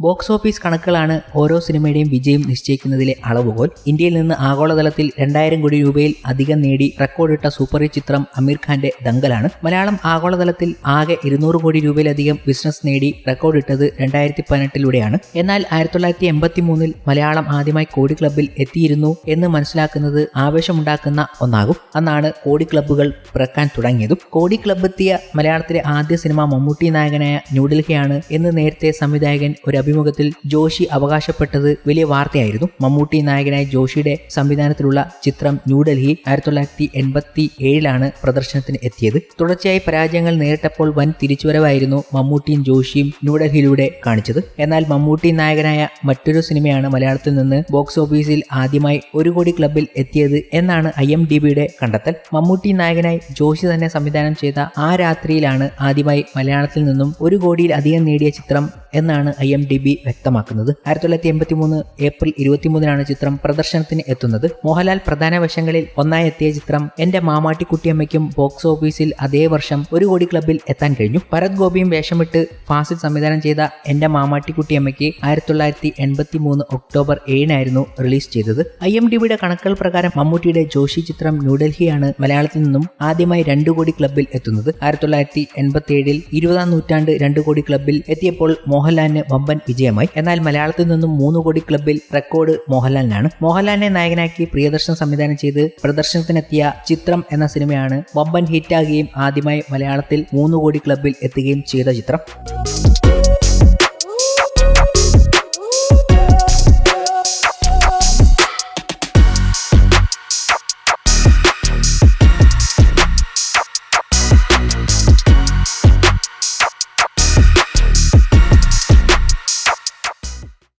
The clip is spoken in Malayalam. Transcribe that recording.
ബോക്സ് ഓഫീസ് കണക്കുകളാണ് ഓരോ സിനിമയുടെയും വിജയം നിശ്ചയിക്കുന്നതിലെ അളവുകോൽ. ഇന്ത്യയിൽ നിന്ന് ആഗോളതലത്തിൽ രണ്ടായിരം കോടി രൂപയിൽ അധികം നേടി റെക്കോർഡിട്ട സൂപ്പർ ഹിറ്റ് ചിത്രം അമീർ ഖാന്റെ ദങ്കലാണ് മലയാളം ആഗോളതലത്തിൽ ആകെ ഇരുന്നൂറ് കോടി രൂപയിലധികം ബിസിനസ് നേടി റെക്കോർഡിട്ടത് രണ്ടായിരത്തി പതിനെട്ടിലൂടെയാണ് എന്നാൽ ആയിരത്തി തൊള്ളായിരത്തി എൺപത്തി മൂന്നിൽ മലയാളം ആദ്യമായി കോടി ക്ലബിൽ എത്തിയിരുന്നു എന്ന് മനസ്സിലാക്കുന്നത് ആവേശമുണ്ടാക്കുന്ന ഒന്നാകും. അന്നാണ് കോടി ക്ലബ്ബുകൾ പിറക്കാൻ തുടങ്ങിയതും. കോടി ക്ലബ് എത്തിയ മലയാളത്തിലെ ആദ്യ സിനിമ മമ്മൂട്ടി നായകനായ ന്യൂഡൽഹിയാണ് എന്ന് നേരത്തെ സംവിധായകൻ ഒരു അഭിമുഖത്തിൽ ജോഷി അവകാശപ്പെട്ടത് വലിയ വാർത്തയായിരുന്നു. മമ്മൂട്ടി നായകനായ ജോഷിയുടെ സംവിധാനത്തിലുള്ള ചിത്രം ന്യൂഡൽഹി ആയിരത്തി തൊള്ളായിരത്തി എൺപത്തി ഏഴിലാണ് പ്രദർശനത്തിന് എത്തിയത്. തുടർച്ചയായി പരാജയങ്ങൾ നേരിട്ടപ്പോൾ വൻ തിരിച്ചുവരവായിരുന്നു മമ്മൂട്ടിയും ജോഷിയും ന്യൂഡൽഹിയിലൂടെ കാണിച്ചത്. എന്നാൽ മമ്മൂട്ടി നായകനായ മറ്റൊരു സിനിമയാണ് മലയാളത്തിൽ നിന്ന് ബോക്സ് ഓഫീസിൽ ആദ്യമായി ഒരു കോടി ക്ലബിൽ എത്തിയത് എന്നാണ് ഐ എം ഡി ബിയുടെ കണ്ടെത്തൽ. മമ്മൂട്ടി നായകനായി ജോഷി തന്നെ സംവിധാനം ചെയ്ത ആ രാത്രിയിലാണ് ആദ്യമായി മലയാളത്തിൽ നിന്നും ഒരു കോടിയിലധികം നേടിയ ചിത്രം എന്നാണ് ഐ എം ഡി ബി വ്യക്തമാക്കുന്നത്. ആയിരത്തി തൊള്ളായിരത്തി എൺപത്തി മൂന്ന് ഏപ്രിൽ ഇരുപത്തിമൂന്നിനാണ് ചിത്രം പ്രദർശനത്തിന് എത്തുന്നത്. മോഹൻലാൽ പ്രധാന വശങ്ങളിൽ ഒന്നായി എത്തിയ ചിത്രം എന്റെ മാമാട്ടിക്കുട്ടിയമ്മയ്ക്കും ബോക്സ് ഓഫീസിൽ അതേ വർഷം ഒരു കോടി ക്ലബിൽ എത്താൻ കഴിഞ്ഞു. ഭരത് ഗോപിയും വേഷമിട്ട് ഫാസിൽ സംവിധാനം ചെയ്ത എന്റെ മാമാട്ടിക്കുട്ടിയമ്മയ്ക്ക് ആയിരത്തി തൊള്ളായിരത്തി എൺപത്തി മൂന്ന് ഒക്ടോബർ ഏഴിനായിരുന്നു റിലീസ് ചെയ്തത്. ഐ എം ഡി ബിയുടെ കണക്കുകൾ പ്രകാരം മമ്മൂട്ടിയുടെ ജോഷി ചിത്രം ന്യൂഡൽഹിയാണ് മലയാളത്തിൽ നിന്നും ആദ്യമായി രണ്ടു കോടി ക്ലബിൽ എത്തുന്നത്. ആയിരത്തി തൊള്ളായിരത്തി എൺപത്തി ഏഴിൽ ഇരുപതാം നൂറ്റാണ്ട് രണ്ട് കോടി ക്ലബിൽ എത്തിയപ്പോൾ മോഹൻലാലിന് വമ്പൻ വിജയമായി. എന്നാൽ മലയാളത്തിൽ നിന്നും മൂന്ന് കോടി ക്ലബിൽ റെക്കോർഡ് മോഹൻലാലിനാണ്. മോഹൻലാലിനെ നായകനാക്കി പ്രിയദർശൻ സംവിധാനം ചെയ്ത് പ്രദർശനത്തിനെത്തിയ ചിത്രം എന്ന സിനിമയാണ് വമ്പൻ ഹിറ്റാകുകയും ആദ്യമായി മലയാളത്തിൽ മൂന്ന് കോടി ക്ലബിൽ എത്തുകയും ചെയ്ത ചിത്രം.